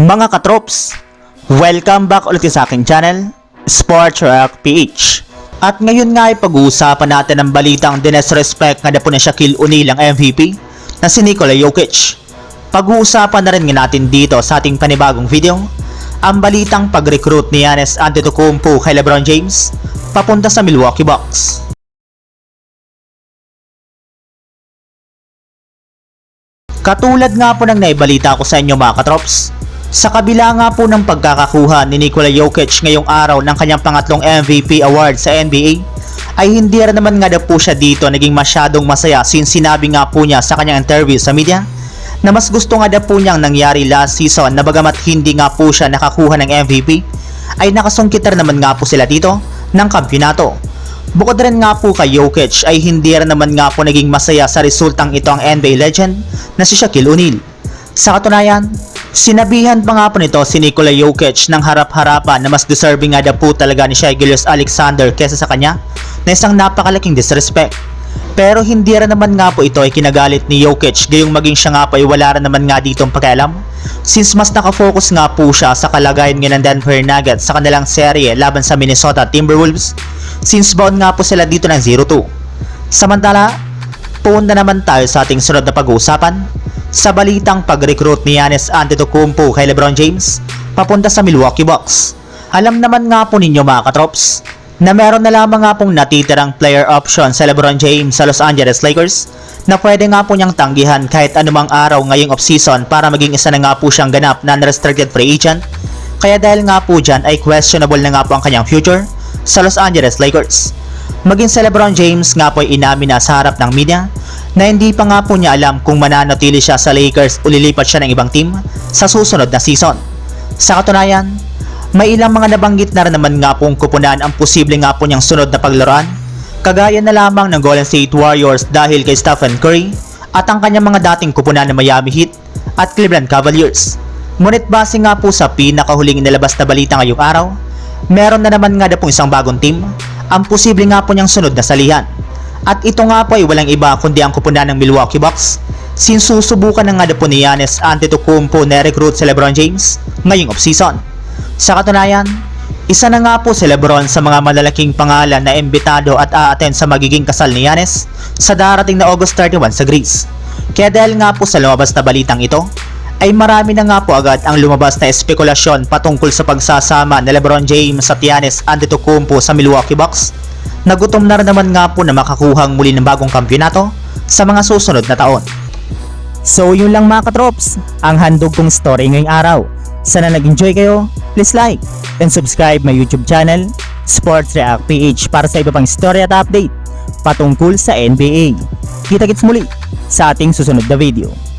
Mga katrops, welcome back ulit sa aking channel, Sports Rock PH. At ngayon nga ay pag-uusapan natin ang balitang dinesrespect nga po ni Shaquille O'Neal ang MVP na si Nikola Jokic. Pag-uusapan na rin nga natin dito sa ating panibagong video ang balitang pag-recruit ni Giannis Antetokounmpo kay LeBron James papunta sa Milwaukee Bucks. Katulad nga po ng naibalita ko sa inyo mga katrops, sa kabila nga po ng pagkakakuha ni Nikola Jokic ngayong araw ng kanyang pangatlong MVP award sa NBA, ay hindi rin naman nga daw po siya dito naging masyadong masaya since sinabi nga po niya sa kanyang interview sa media na mas gusto nga daw po niyang nangyari last season na bagamat hindi nga po siya nakakuha ng MVP, ay nakasungkit rin naman nga po sila dito ng kampyonato. Bukod rin nga po kay Jokic ay hindi rin naman nga po naging masaya sa resultang ito ang NBA legend na si Shaquille O'Neal. Sa katunayan, sinabihan pa nga po nito si Nikola Jokic ng harap-harapan na mas deserving nga daw po talaga ni Shai Gilgeous Alexander kesa sa kanya na isang napakalaking disrespect. Pero hindi rin naman nga po ito ay kinagalit ni Jokic gayong maging siya nga po ay wala rin naman nga ditong pakialam since mas nakafocus nga po siya sa kalagayan ng Denver Nuggets sa kanilang serye laban sa Minnesota Timberwolves since bound nga po sila dito ng 0-2. Samantala, punta naman tayo sa ating sunod na pag-uusapan sa balitang pag-recruit ni Giannis Antetokounmpo kay LeBron James papunta sa Milwaukee Bucks. Alam naman nga po ninyo mga katrops na meron na lamang nga pong natitirang player option sa LeBron James sa Los Angeles Lakers na pwede nga po niyang tanggihan kahit anumang araw ngayong off-season para maging isa na nga po siyang ganap na unrestricted free agent. Kaya dahil nga po dyan ay questionable na nga po ang kanyang future sa Los Angeles Lakers. Maging sa LeBron James nga po ay inamin na sa harap ng media na hindi pa nga po niya alam kung mananatili siya sa Lakers o lilipat siya ng ibang team sa susunod na season. Sa katunayan, may ilang mga nabanggit na rin naman nga pong kupunan ang posible nga po niyang sunod na paglaruan kagaya na lamang ng Golden State Warriors dahil kay Stephen Curry at ang kanyang mga dating kupunan ng Miami Heat at Cleveland Cavaliers. Ngunit base nga po sa pinakahuling inilabas na balita ngayong araw, meron na naman nga na pong isang bagong team ang posible nga po niyang sunod na salihan. At ito nga po ay walang iba kundi ang kupunan ng Milwaukee Bucks since susubukan na nga po ni Giannis Antetokounmpo na recruit si LeBron James ngayong offseason. Sa katunayan, isa na nga po si Lebron sa mga malalaking pangalan na imbitado at a-attend sa magiging kasal ni Giannis sa darating na August 31 sa Greece. Kaya dahil nga po sa lumabas na balitang ito, ay marami na nga po agad ang lumabas na espekulasyon patungkol sa pagsasama ni Lebron James at Giannis Antetokounmpo sa Milwaukee Bucks. Nagutom na rin naman nga po na makakuhang muli ng bagong kampyonato sa mga susunod na taon. So yun lang mga katrops, ang handog kong story ngayong araw. Sana nag-enjoy kayo, please like and subscribe my YouTube channel, Sports React PH para sa iba pang story at update patungkol sa NBA. Kita-kits muli sa ating susunod na video.